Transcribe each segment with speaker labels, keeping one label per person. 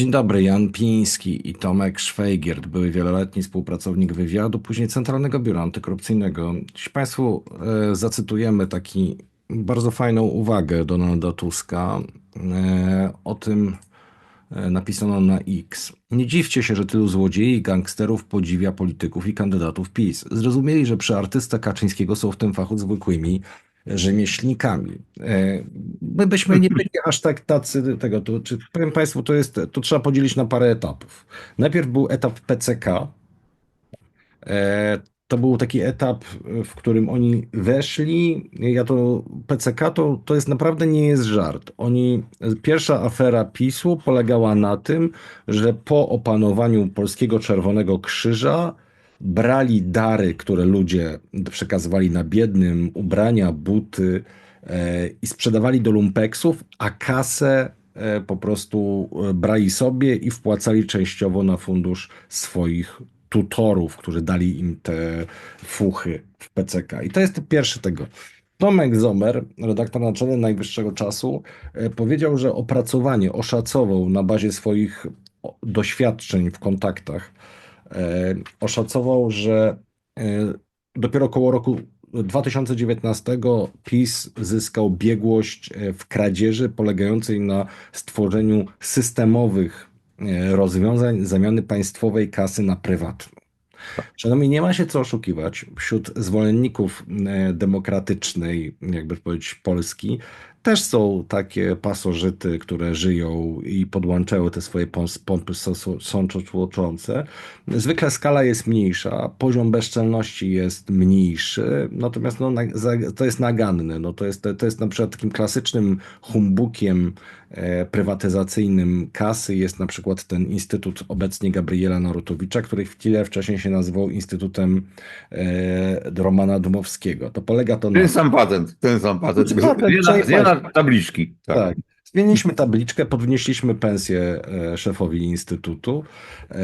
Speaker 1: Dzień dobry, Jan Piński i Tomek Szwajgiert, były wieloletni współpracownik wywiadu, później Centralnego Biura Antykorupcyjnego. Dziś Państwu e, zacytujemy taki bardzo fajną uwagę Donalda Tuska. E, o tym e, napisano na X. Nie dziwcie się, że tylu złodziei i gangsterów podziwia polityków i kandydatów PiS. Zrozumieli, że przy artysta Kaczyńskiego są w tym fachu zwykłymi rzemieślnikami. E, My byśmy nie byli aż tak tacy tego. To, czy, powiem Państwu, to jest, to trzeba podzielić na parę etapów. Najpierw był etap PCK. E, To był taki etap, w którym oni weszli. Ja to PCK to, to jest naprawdę nie jest żart. Oni, pierwsza afera PiSu polegała na tym, że po opanowaniu Polskiego Czerwonego Krzyża brali dary, które ludzie przekazywali na biednym, ubrania, buty e, i sprzedawali do lumpeksów, a kasę e, po prostu e, brali sobie i wpłacali częściowo na fundusz swoich tutorów, którzy dali im te fuchy w PCK. I to jest pierwszy tego. Tomek Zomer, redaktor naczelny Najwyższego Czasu, powiedział, że opracowanie oszacował na bazie swoich doświadczeń w kontaktach oszacował, że e, dopiero około roku 2019 PiS zyskał biegłość e, w kradzieży polegającej na stworzeniu systemowych e, rozwiązań zamiany państwowej kasy na prywatną. Szanowni, nie ma się co oszukiwać. Wśród zwolenników e, demokratycznej, jakby powiedzieć, Polski, też są takie pasożyty, które żyją i podłączają te swoje pompy sączoczłoczące. Zwykle skala jest mniejsza, poziom bezczelności jest mniejszy, natomiast no, to jest naganne. No, to, jest, to jest na przykład takim klasycznym humbukiem prywatyzacyjnym kasy jest na przykład ten instytut obecnie Gabriela Narutowicza, który chwilę wcześniej się nazywał Instytutem e, Romana Dmowskiego. To polega to na...
Speaker 2: Ten sam patent, ten sam patent.
Speaker 1: Znaczy,
Speaker 2: Zmiana, zmiana tabliczki. Tak.
Speaker 1: Tak. Zmieniliśmy tabliczkę, podnieśliśmy pensję e, szefowi instytutu e,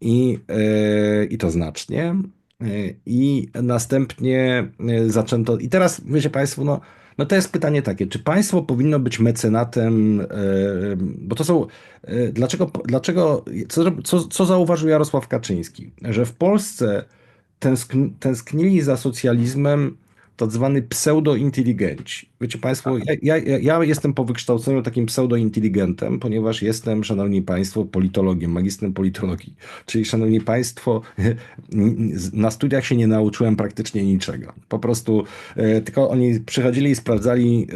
Speaker 1: i, e, i to znacznie. E, I następnie e, zaczęto. I teraz wiecie Państwo, no, no to jest pytanie takie, czy państwo powinno być mecenatem, e, bo to są. e, Dlaczego, dlaczego co, co, zauważył Jarosław Kaczyński? Że w Polsce tęskn, tęsknili za socjalizmem tak zwany pseudointeligenci. Wiecie Państwo, ja, ja, ja- ja jestem po wykształceniu takim pseudointeligentem, ponieważ jestem, Szanowni Państwo, politologiem, magistrem politologii. Czyli, Szanowni Państwo, na studiach się nie nauczyłem praktycznie niczego. Po prostu e, tylko oni przychodzili i sprawdzali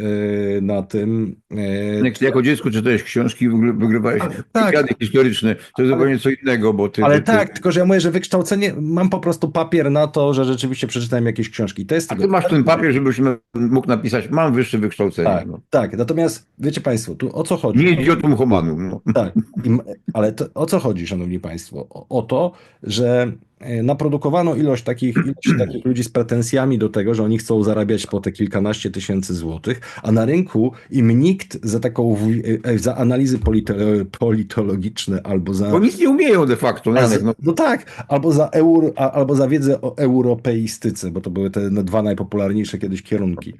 Speaker 1: e, na tym. e,
Speaker 2: Jak jako dziecko czytałeś książki i wygry- wygrywałeś
Speaker 1: tak.
Speaker 2: historyczne, to jest zupełnie co innego, bo ty...
Speaker 1: Ale
Speaker 2: ty,
Speaker 1: tak, tylko że ja mówię, że wykształcenie, mam po prostu papier na to, że rzeczywiście przeczytałem jakieś książki. To jest
Speaker 2: A ty masz ten papier, żebyś mógł napisać, mam wyższe wykształcenie.
Speaker 1: Tak,
Speaker 2: No.
Speaker 1: tak. Natomiast wiecie Państwo, tu o co chodzi?
Speaker 2: Nie idiotum humanum. No.
Speaker 1: Tak, I ale to, o co chodzi, Szanowni Państwo? O, o to, że naprodukowano ilość takich, ilość takich ludzi z pretensjami do tego, że oni chcą zarabiać po te kilkanaście tysięcy złotych, a na rynku im nikt za taką wuj- e, za analizy polito, politologiczne albo za.
Speaker 2: Bo nic nie umieją de facto,
Speaker 1: a z-
Speaker 2: no.
Speaker 1: No tak, albo za, euro, albo za wiedzę o europeistyce, bo to były te no, dwa najpopularniejsze kiedyś kierunki.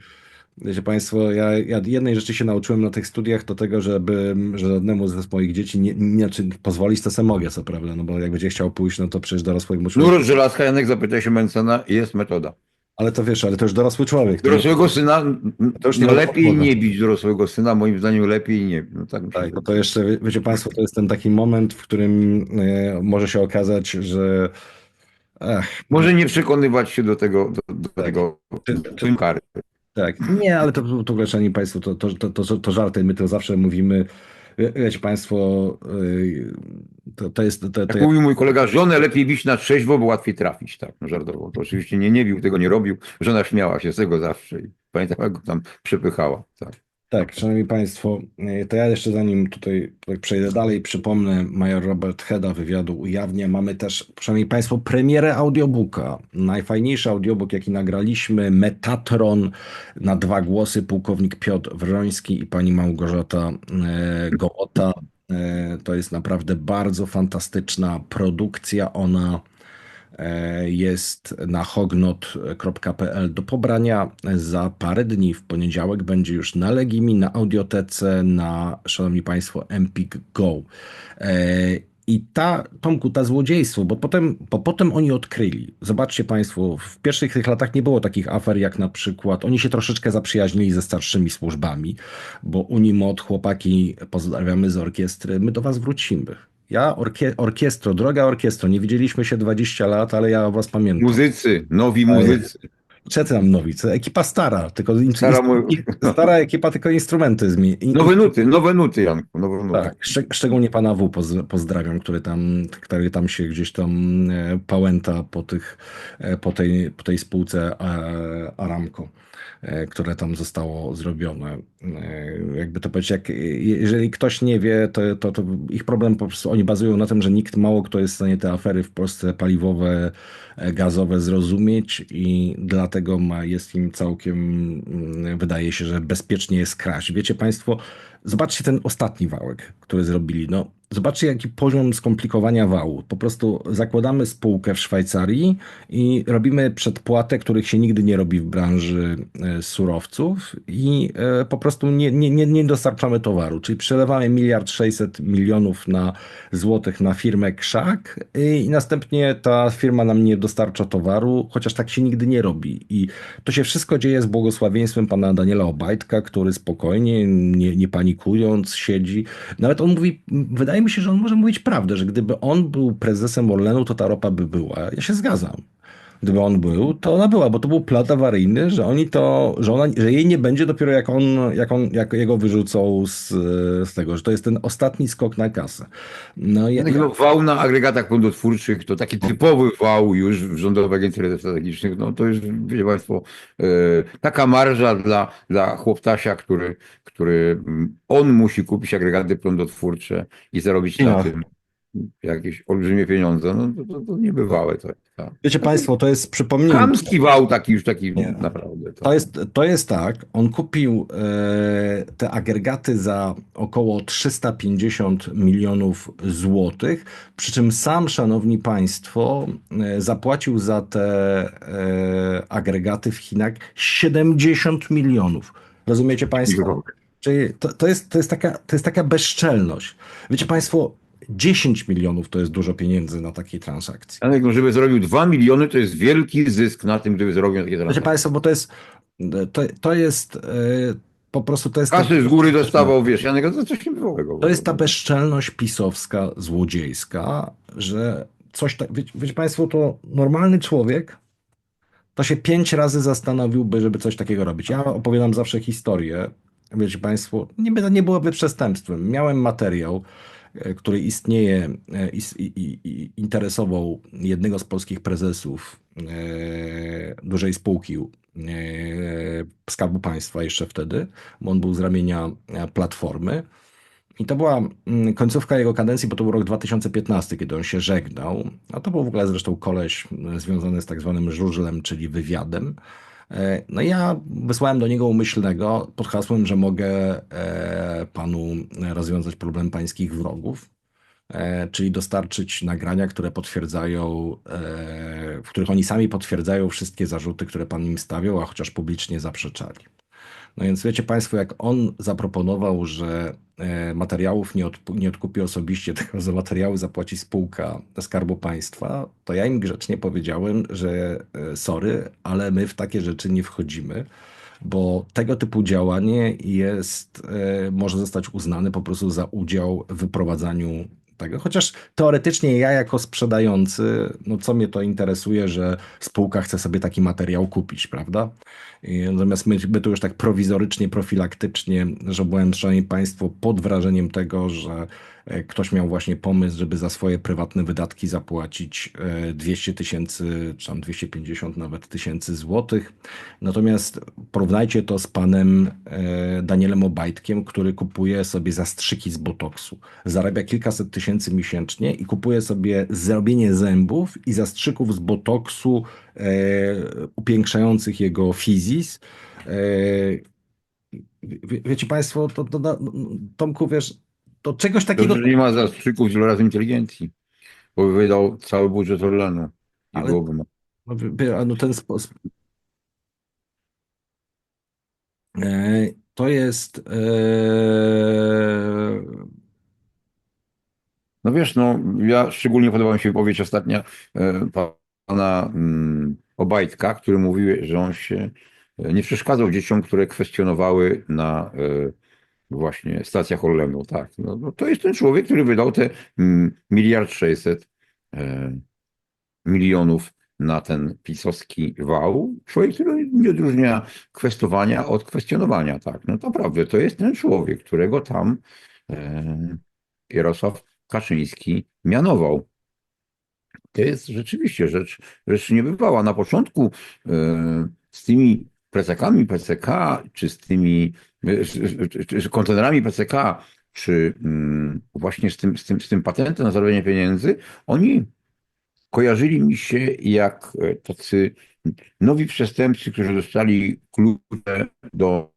Speaker 1: Wiecie Państwo, ja, ja jednej rzeczy się nauczyłem na tych studiach, to tego, żeby żadnemu z moich dzieci nie, nie znaczy pozwolić to sobie mogę, co prawda, no bo jak będzie chciał pójść, no to przecież dorosłych musi.
Speaker 2: Nurot żelazka, Janek, zapytaj się Mencena, jest metoda.
Speaker 1: Ale to wiesz, ale to już dorosły człowiek. to-
Speaker 2: Dorosłego syna,
Speaker 1: To już nie
Speaker 2: no lepiej nie bić dorosłego syna, moim zdaniem lepiej nie. No tak
Speaker 1: Tak, to jeszcze, wie- wiecie Państwo, to jest ten taki moment, w którym e, może się okazać, że ach,
Speaker 2: Może nie przekonywać się do tego, do, do
Speaker 1: Tak.
Speaker 2: tego
Speaker 1: Czy-
Speaker 2: czy, kary.
Speaker 1: Tak, nie, ale to, to, to Szanowni Państwo, to, to, to, to, to żarty, my to zawsze mówimy, Wie- wiecie Państwo, yy, to, to jest, to, to,
Speaker 2: Jak mówił mój kolega, żonę lepiej bić na trzeźwo, bo łatwiej trafić. Tak, no żartował. To oczywiście nie, nie bił, tego nie robił. Żona śmiała się z tego zawsze i pamiętam, jak go tam przepychała. Tak.
Speaker 1: Tak, Szanowni Państwo, yy, to ja jeszcze zanim tutaj przejdę dalej, przypomnę, major Robert Heda wywiadu ujawnia, mamy też, Szanowni Państwo, premierę audiobooka, najfajniejszy audiobook, jaki nagraliśmy, Metatron, na dwa głosy, pułkownik Piotr Wroński i pani Małgorzata e, Gołota. E, To jest naprawdę bardzo fantastyczna produkcja. Ona e, jest na hognot.pl do pobrania. Za parę dni, w poniedziałek, będzie już na Legimi, na Audiotece, na, szanowni państwo, Empik Go. E, I ta, Tomku, ta złodziejstwo, bo potem, bo potem oni odkryli. Zobaczcie Państwo, w pierwszych tych latach nie było takich afer, jak na przykład, oni się troszeczkę zaprzyjaźnili ze starszymi służbami, bo Unimod, chłopaki, pozdrawiamy z orkiestry, my do Was wrócimy. Ja, orkie, orkiestro, droga orkiestro, nie widzieliśmy się 20 lat, ale ja o Was pamiętam.
Speaker 2: Muzycy, nowi muzycy.
Speaker 1: Co tam nowice? Ekipa stara, tylko
Speaker 2: Stara mu-
Speaker 1: stara ekipa, tylko instrumenty zmieni.
Speaker 2: Nowe nuty, nowe nuty, Janku, nowe nuty.
Speaker 1: Tak, szczeg- szczególnie pana W poz- pozdrawiam, który tam, który tam się gdzieś tam e, pałęta po, tych, e, po, tej, po tej spółce e, Aramco, które tam zostało zrobione. E, Jakby to powiedzieć, jak, jeżeli ktoś nie wie, to, to, to ich problem po prostu, oni bazują na tym, że nikt, mało kto jest w stanie te afery w Polsce paliwowe, e, gazowe zrozumieć i dlatego ma, jest im całkiem, mm, wydaje się, że bezpiecznie jest kraść. Wiecie Państwo, zobaczcie ten ostatni wałek, który zrobili. No, zobaczcie, jaki poziom skomplikowania wału. Po prostu zakładamy spółkę w Szwajcarii i robimy przedpłatę, których się nigdy nie robi w branży e, surowców i e, po prostu nie, nie, nie, nie dostarczamy towaru. Czyli przelewamy miliard sześćset milionów na złotych na firmę Krzak i następnie ta firma nam nie dostarcza towaru, chociaż tak się nigdy nie robi. I to się wszystko dzieje z błogosławieństwem pana Daniela Obajtka, który spokojnie, nie, nie panikując, siedzi. Nawet on mówi, wydaje mi się, że on może mówić prawdę, że gdyby on był prezesem Orlenu, to ta ropa by była. Ja się zgadzam. Gdyby on był, to ona była, bo to był plat awaryjny, że oni to, że, ona, że jej nie będzie dopiero jak on, jak on, jak jego wyrzucą z, z tego, że to jest ten ostatni skok na kasę. No, ja,
Speaker 2: No, wał na agregatach prądotwórczych to taki typowy wał już w Rządowej Agencji Rezerw Strategicznych. No to już, wiecie Państwo, e, taka marża dla, dla chłoptasia, który, który mm, on musi kupić agregaty prądotwórcze i zarobić na
Speaker 1: No.
Speaker 2: tym jakieś olbrzymie pieniądze. No to, to, to niebywałe. To, tak.
Speaker 1: Wiecie Państwo, to jest, przypomnijmy,
Speaker 2: Chamski wał taki już taki
Speaker 1: Nie.
Speaker 2: naprawdę. To.
Speaker 1: To jest, to jest tak, on kupił e, te agregaty za około 350 milionów złotych, przy czym sam, szanowni państwo, e, zapłacił za te e, agregaty w Chinach 70 milionów. Rozumiecie państwo? Czyli to, to, jest, to, jest taka, to jest taka bezczelność. Wiecie państwo, 10 milionów to jest dużo pieniędzy na takiej transakcji.
Speaker 2: No żeby zrobił 2 miliony, to jest wielki zysk na tym, gdyby zrobił takie transakcje.
Speaker 1: państwo, bo to jest, to, to jest e, po prostu, to jest...
Speaker 2: Kasy z góry dostawał, wiesz, Janek, to coś niebywałego.
Speaker 1: To jest ta bezczelność pisowska, złodziejska, że coś tak, wiecie, wiecie Państwo, to normalny człowiek to się pięć razy zastanowiłby, żeby coś takiego robić. Ja opowiadam zawsze historię, wiecie Państwo, nie, nie byłoby przestępstwem. Miałem materiał, który istnieje, e, i, interesował jednego z polskich prezesów e, dużej spółki e, Skarbu Państwa jeszcze wtedy, bo on był z ramienia e, Platformy. I to była mm, końcówka jego kadencji, bo to był rok 2015, kiedy on się żegnał. A to był w ogóle zresztą koleś związany z tak zwanym żużlem, czyli wywiadem. E, No ja wysłałem do niego umyślnego pod hasłem, że mogę e, panu rozwiązać problem pańskich wrogów, e, czyli dostarczyć nagrania, które potwierdzają, w których oni sami potwierdzają wszystkie zarzuty, które pan im stawiał, a chociaż publicznie zaprzeczali. No więc wiecie Państwo, jak on zaproponował, że e, materiałów nie, odp- nie odkupi osobiście, tylko za materiały zapłaci spółka Skarbu Państwa, to ja im grzecznie powiedziałem, że e, sorry, ale my w takie rzeczy nie wchodzimy, bo tego typu działanie jest, e, może zostać uznane po prostu za udział w wyprowadzaniu tego. Chociaż teoretycznie ja jako sprzedający, no co mnie to interesuje, że spółka chce sobie taki materiał kupić, prawda? Natomiast my, my tu już tak prowizorycznie, profilaktycznie, że byłem, szanowni państwo, pod wrażeniem tego, że e, ktoś miał właśnie pomysł, żeby za swoje prywatne wydatki zapłacić e, 200 tysięcy, czy tam 250 nawet tysięcy złotych. Natomiast porównajcie to z panem e, Danielem Obajtkiem, który kupuje sobie zastrzyki z botoksu. Zarabia kilkaset tysięcy miesięcznie i kupuje sobie zrobienie zębów i zastrzyków z botoksu e, upiększających jego fizis. E, wie, wiecie Państwo, to, to, to, Tomku, wiesz, to czegoś takiego.
Speaker 2: Że nie ma zastrzyków wielu razy inteligencji, bo wydał cały budżet Orlenu.
Speaker 1: Ale- No, no ten sposób. E, To jest. e,
Speaker 2: No wiesz, no ja szczególnie podoba mi się wypowiedź ostatnia pana mm, Obajtka, który mówił, że on się nie przeszkadzał dzieciom, które kwestionowały na e, właśnie stacjach Orlenu. Tak, no, no to jest ten człowiek, który wydał te mm, miliard sześćset e, milionów na ten pisowski wał. Człowiek, który nie odróżnia kwestowania od kwestionowania. Tak, no naprawdę, to jest ten człowiek, którego tam e, Jarosław Kaczyński mianował. To jest rzeczywiście rzecz, rzecz niebywała. Na początku e, z tymi plecakami PCK, czy z tymi czy kontenerami PCK, czy mm, właśnie z tym, z, tym, z tym patentem na zarobienie pieniędzy, oni kojarzyli mi się jak e, tacy nowi przestępcy, którzy dostali klucze do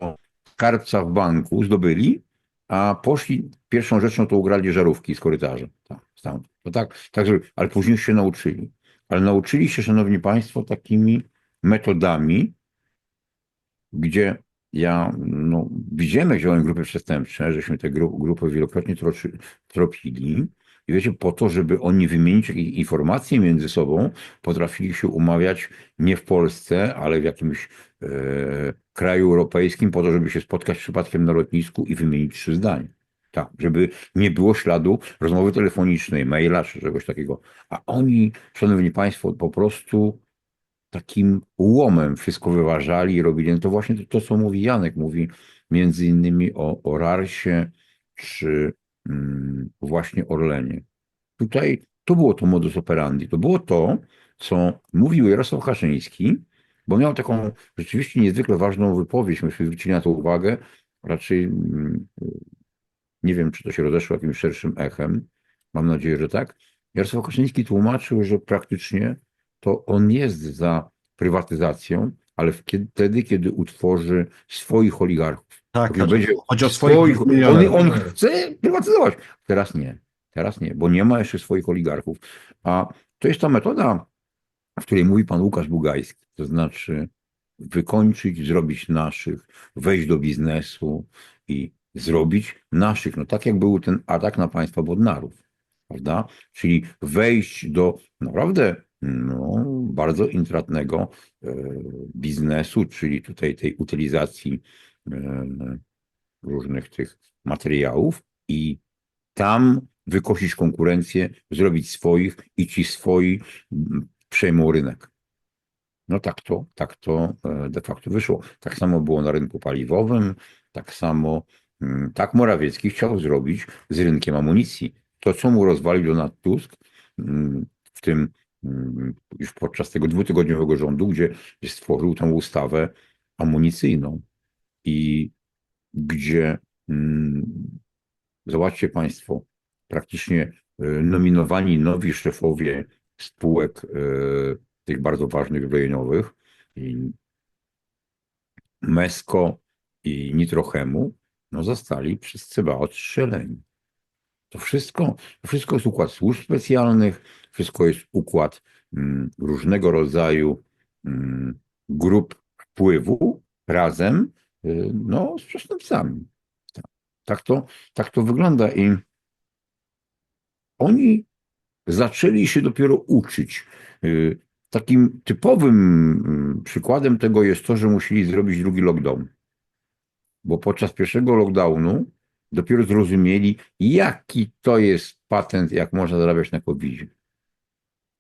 Speaker 2: skarbca w banku, zdobyli, a poszli, pierwszą rzeczą to ugrali żarówki z korytarza. Tak, tam. Tak, tak, ale później się nauczyli. Ale nauczyli się, szanowni państwo, takimi metodami, gdzie ja, no, widziałem, jak działają grupy przestępcze, żeśmy te gru, grupy wielokrotnie troczy, tropili. I wiecie, po to, żeby oni wymienić jakieś informacje między sobą, potrafili się umawiać nie w Polsce, ale w jakimś e, kraju europejskim, po to, żeby się spotkać przypadkiem na lotnisku i wymienić trzy zdania. Tak, żeby nie było śladu rozmowy telefonicznej, maila czy czegoś takiego. A oni, szanowni państwo, po prostu takim łomem wszystko wyważali i robili. No to właśnie to, to, co mówi Janek, mówi między innymi o, o Rarsie czy mm, właśnie Orlenie. Tutaj to było to modus operandi. To było to, co mówił Jarosław Kaczyński, bo miał taką rzeczywiście niezwykle ważną wypowiedź. Myśmy zwrócili na to uwagę. Raczej mm, nie wiem, czy to się rozeszło jakimś szerszym echem. Mam nadzieję, że tak. Jarosław Kaczyński tłumaczył, że praktycznie to on jest za prywatyzacją, ale wtedy, kiedy utworzy swoich oligarchów.
Speaker 1: tak,
Speaker 2: Że będzie
Speaker 1: chodzi o
Speaker 2: swoich,
Speaker 1: swoich
Speaker 2: on, on chce prywatyzować. Teraz nie. Teraz nie, bo nie ma jeszcze swoich oligarchów. A to jest ta metoda, w której mówi pan Łukasz Bugajski. To znaczy wykończyć, zrobić naszych, wejść do biznesu i zrobić naszych. No tak jak był ten atak na państwa Bodnarów. Prawda? Czyli wejść do naprawdę no, bardzo intratnego e, biznesu, czyli tutaj tej utylizacji e, różnych tych materiałów i tam wykosić konkurencję, zrobić swoich i ci swoi przejmą rynek. No tak to, tak to e, de facto wyszło. Tak samo było na rynku paliwowym, tak samo mm, tak Morawiecki chciał zrobić z rynkiem amunicji. To, co mu rozwalił Donald Tusk mm, w tym już podczas tego dwutygodniowego rządu, gdzie, stworzył tą ustawę amunicyjną i gdzie mm, zobaczcie Państwo, praktycznie e, nominowani nowi szefowie spółek e, tych bardzo ważnych zbrojeniowych, i Mesko i Nitrochemu, no zostali przez CBA odstrzeleni. To wszystko, wszystko jest układ służb specjalnych, wszystko jest układ mm, różnego rodzaju mm, grup wpływu razem y, no, z przestępcami. Tak, tak, to, tak to wygląda i oni zaczęli się dopiero uczyć. Y, Takim typowym mm, przykładem tego jest to, że musieli zrobić drugi lockdown. Bo podczas pierwszego lockdownu dopiero zrozumieli, jaki to jest patent, jak można zarabiać na covid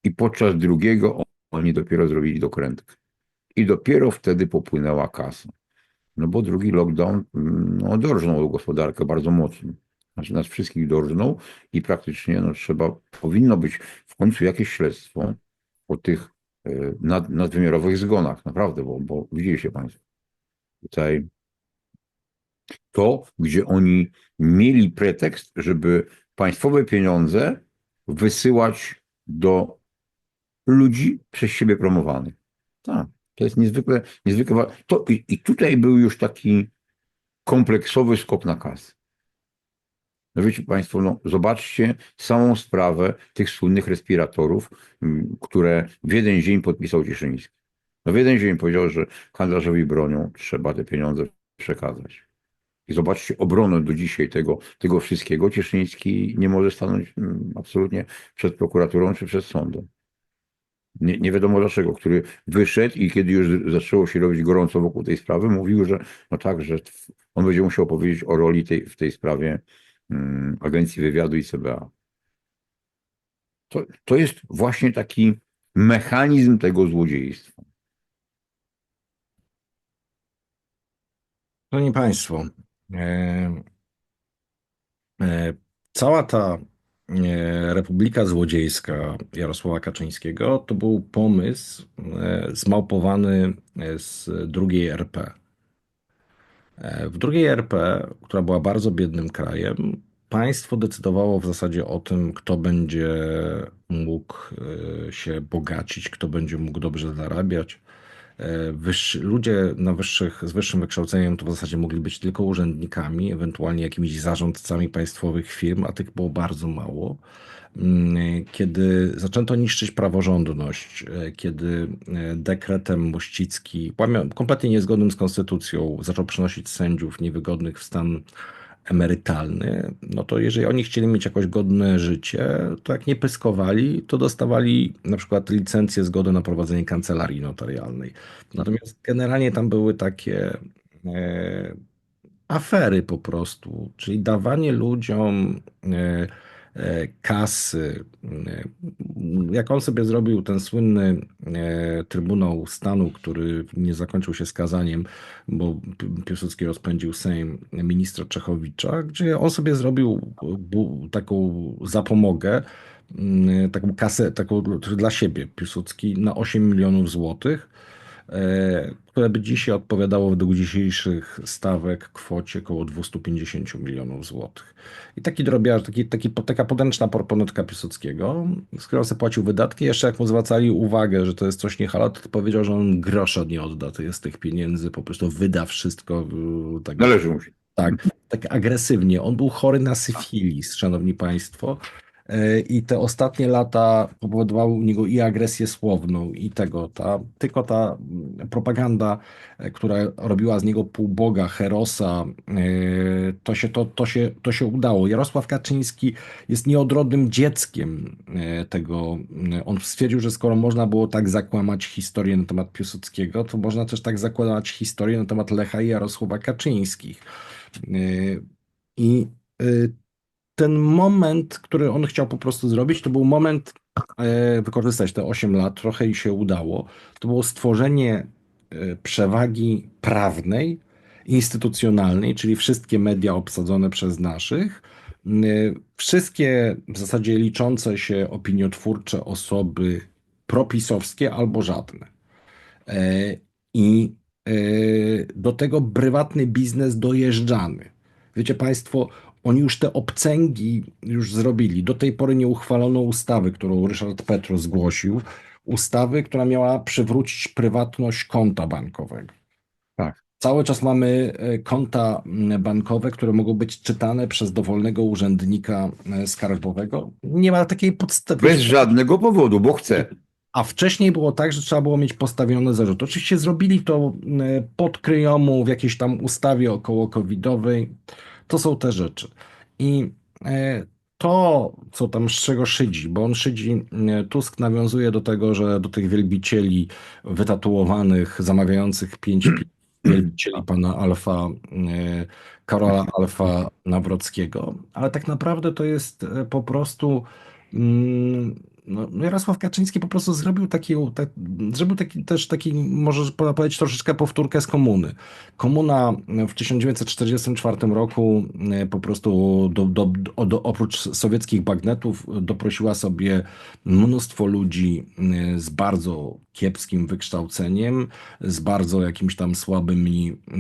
Speaker 2: I podczas drugiego oni dopiero zrobili dokrętkę. I dopiero wtedy popłynęła kasa. No bo drugi lockdown mm, no, dorżnął gospodarkę bardzo mocno. Znaczy nas wszystkich dorżnął i praktycznie no, trzeba, powinno być w końcu jakieś śledztwo o tych e, nad, nadwymiarowych zgonach. Naprawdę, bo, bo widzieliście Państwo. Tutaj to, gdzie oni mieli pretekst, żeby państwowe pieniądze wysyłać do ludzi przez siebie promowanych. Tak, to jest niezwykle, niezwykle to i, I tutaj był już taki kompleksowy skok na kasę. No wiecie Państwo, no zobaczcie samą sprawę tych słynnych respiratorów, które w jeden dzień podpisał Cieszyński. No w jeden dzień powiedział, że handlarzowi bronią trzeba te pieniądze przekazać. I zobaczcie obronę do dzisiaj tego, tego wszystkiego. Cieszyński nie może stanąć mm, absolutnie przed prokuraturą czy przed sądem. Nie, nie wiadomo dlaczego, który wyszedł i kiedy już zaczęło się robić gorąco wokół tej sprawy, mówił, że no tak, że on będzie musiał powiedzieć o roli tej, w tej sprawie mm, Agencji Wywiadu i CBA. To, to jest właśnie taki mechanizm tego złodziejstwa.
Speaker 1: Szanowni Państwo, cała ta e, Republika Złodziejska Jarosława Kaczyńskiego to był pomysł e, zmałpowany e, z drugiej RP. E, W drugiej RP, która była bardzo biednym krajem, państwo decydowało w zasadzie o tym, kto będzie mógł e, się bogacić, kto będzie mógł dobrze zarabiać. E, Wyższy, ludzie na wyższych, z wyższym wykształceniem to w zasadzie mogli być tylko urzędnikami, ewentualnie jakimiś zarządcami państwowych firm, a tych było bardzo mało. Mm, Kiedy zaczęto niszczyć praworządność, e, kiedy e, dekretem Mościcki, kompletnie niezgodnym z konstytucją, zaczął przenosić sędziów niewygodnych w stan emerytalny, no to jeżeli oni chcieli mieć jakoś godne życie, to jak nie pyskowali, to dostawali na przykład licencję, zgodę na prowadzenie kancelarii notarialnej. Natomiast generalnie tam były takie e, afery po prostu, czyli dawanie ludziom e, kasy. E, jak on sobie zrobił ten słynny e, Trybunał Stanu, który nie zakończył się skazaniem, bo Pi- Piłsudski rozpędził Sejm ministra Czechowicza, gdzie on sobie zrobił taką zapomogę, mm, taką kasę taką dla siebie, Piłsudski, na 8 milionów złotych e, które by dzisiaj odpowiadało według dzisiejszych stawek kwocie około 250 milionów złotych. I taki drobiarz, taki, taki, taka podręczna proponetka Piłsudskiego, którą sobie płacił wydatki, jeszcze jak mu zwracali uwagę, że to jest coś niehalo, to powiedział, że on grosza nie odda to jest tych pieniędzy, po prostu wyda wszystko. y, Tak,
Speaker 2: Należy mu się.
Speaker 1: tak, tak agresywnie. On był chory na syfilis, szanowni państwo. E, I te ostatnie lata powodowały u niego i agresję słowną, i tego. Ta, tylko ta mm, propaganda, e, która robiła z niego półboga, herosa, e, to się, to, to, się, to się udało. Jarosław Kaczyński jest nieodrodnym dzieckiem tego. On stwierdził, że skoro można było tak zakłamać historię na temat Piłsudskiego, to można też tak zakłamać historię na temat Lecha i Jarosława Kaczyńskich. I ten moment, który on chciał po prostu zrobić, to był moment, e, wykorzystać te 8 lat, trochę i się udało. To było stworzenie e, przewagi prawnej, instytucjonalnej, czyli wszystkie media obsadzone przez naszych, yy, wszystkie w zasadzie liczące się opiniotwórcze osoby propisowskie albo żadne. E, I e, do tego prywatny biznes dojeżdżany. Wiecie Państwo, oni już te obcęgi już zrobili. Do tej pory nie uchwalono ustawy, którą Ryszard Petro zgłosił. Ustawy, która miała przywrócić prywatność konta bankowego.
Speaker 2: Tak.
Speaker 1: Cały czas mamy e, konta bankowe, które mogą być czytane przez dowolnego urzędnika e, skarbowego. Nie ma takiej podstawy.
Speaker 2: Bez żadnego powodu, bo chce.
Speaker 1: A wcześniej było tak, że trzeba było mieć postawione zarzuty. Oczywiście zrobili to pod kryjomu w jakiejś tam ustawie około covidowej. To są te rzeczy. I e, to, co tam z czego szydzi, bo on szydzi, e, Tusk nawiązuje do tego, że do tych wielbicieli wytatuowanych, zamawiających pięć pi- wielbicieli pana Alfa, e, Karola Alfa Nawrockiego, ale tak naprawdę to jest po prostu mm, no, Jarosław Kaczyński po prostu zrobił taki, tak, zrobił taki też taki, może powiedzieć, troszeczkę powtórkę z komuny. Komuna w 1944 roku e, po prostu do, do, do, oprócz sowieckich bagnetów doprosiła sobie mnóstwo ludzi e, z bardzo kiepskim wykształceniem, z bardzo jakimiś tam słabymi e,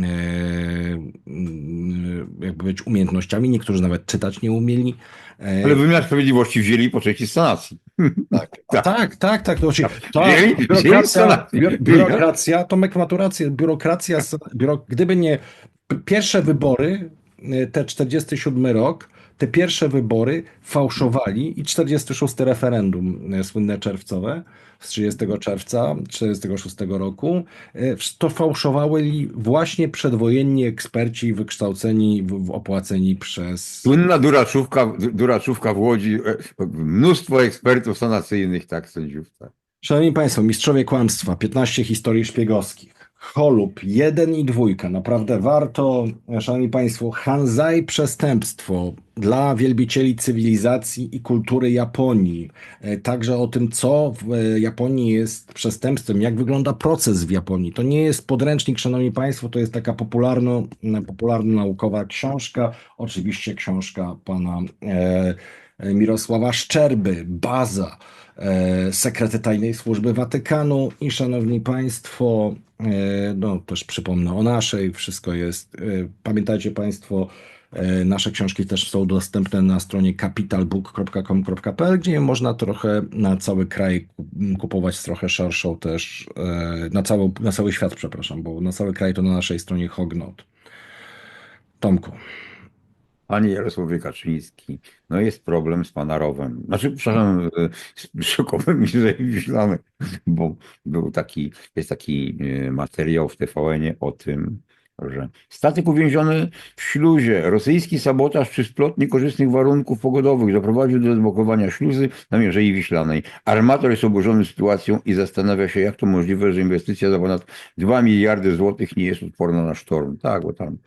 Speaker 1: jakby być umiejętnościami. Niektórzy nawet czytać nie umieli. E,
Speaker 2: Ale wymiar sprawiedliwości wzięli po trzeciej scanacji.
Speaker 1: tak, tak, tak, tak. tak, to, to
Speaker 2: wzięli
Speaker 1: biurokracja, biurokracja, Tomek maturację, biurokracja, biuro, gdyby nie pierwsze wybory, y, te 47 rok, te pierwsze wybory fałszowali i 46 referendum e, słynne czerwcowe z 30 czerwca 46 roku, e, to fałszowali właśnie przedwojenni eksperci wykształceni, opłaceni przez
Speaker 2: Słynna duraczówka, duraczówka w Łodzi, e, mnóstwo ekspertów sanacyjnych, tak, sędziów. Tak.
Speaker 1: Szanowni Państwo, mistrzowie kłamstwa, 15 historii szpiegowskich. Holub 1 i 2. Naprawdę warto, Szanowni Państwo, Hanzai przestępstwo dla wielbicieli cywilizacji i kultury Japonii. E, Także o tym, co w e, Japonii jest przestępstwem, jak wygląda proces w Japonii. To nie jest podręcznik, Szanowni Państwo, to jest taka popularno, popularno-naukowa książka. Oczywiście książka pana e, Mirosława Szczerby, Baza e, sekrety tajnej służby Watykanu i szanowni państwo, e, no też przypomnę o naszej, wszystko jest, e, pamiętajcie państwo, nasze książki też są dostępne na stronie capitalbook.com.pl, gdzie można trochę na cały kraj ku- kupować trochę szerszą też, na, cały, na cały świat, przepraszam, bo na cały kraj to na naszej stronie Hognote. Tomku.
Speaker 2: Panie Jarosławie Kaczyński, no jest problem z pana rowem. Znaczy, przepraszam, z Szokowym i bo był taki, jest taki e, materiał w TVN-ie o tym, że statek uwięziony w śluzie, rosyjski sabotaż przy splot niekorzystnych warunków pogodowych doprowadził do zablokowania śluzy na Mierzei Wiślanej. Armator jest oburzony sytuacją i zastanawia się, jak to możliwe, że inwestycja za ponad 2 miliardy złotych nie jest odporna na sztorm. Tak, bo tam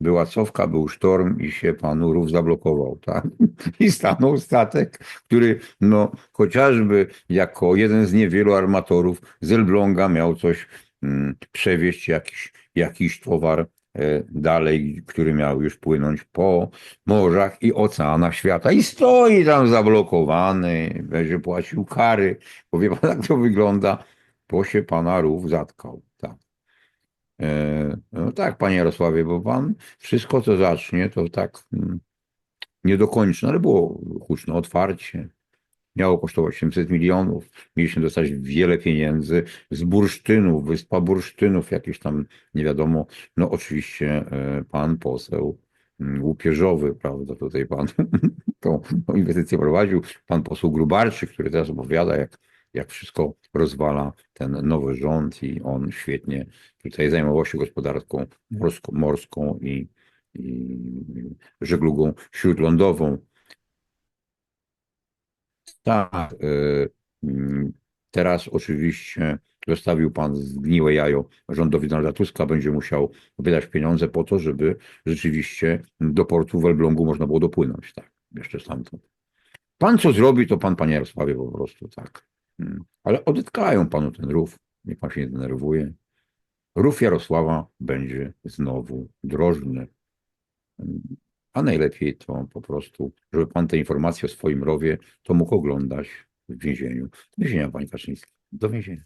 Speaker 2: była cofka, był sztorm i się pan rów zablokował, tak? I stanął statek, który no chociażby jako jeden z niewielu armatorów z Elbląga miał coś mm, przewieźć, jakiś, jakiś towar e, dalej, który miał już płynąć po morzach i oceanach świata. I stoi tam zablokowany, będzie płacił kary, bo wie pan jak to wygląda, bo się pana rów zatkał, No tak, panie Jarosławie, bo pan wszystko, co zacznie, to tak mm, nie dokończy, no ale było huczne otwarcie. Miało kosztować 700 milionów. Mieliśmy dostać wiele pieniędzy z bursztynów, wyspa bursztynów, jakieś tam nie wiadomo. No oczywiście e, pan poseł mm, łupieżowy, prawda, tutaj pan tą inwestycję prowadził. Pan poseł Grubarczyk, który teraz opowiada, jak, jak wszystko rozwala ten nowy rząd i on świetnie tutaj zajmował się gospodarką morską, morską i, i żeglugą śródlądową. Tak. e, mm, Teraz oczywiście zostawił pan zgniłe jajo rządowi Donalda Tuska, będzie musiał wydać pieniądze po to, żeby rzeczywiście do portu w Elblągu można było dopłynąć, tak, jeszcze stamtąd. Pan co zrobi, to pan, panie Jarosławie, po prostu tak. Mm. Ale odetkają panu ten rów, niech pan się nie denerwuje. Rów Jarosława będzie znowu drożny. A najlepiej to po prostu, żeby pan te informacje o swoim rowie to mógł oglądać w więzieniu. Do więzienia, panie Kaczyński. Do więzienia.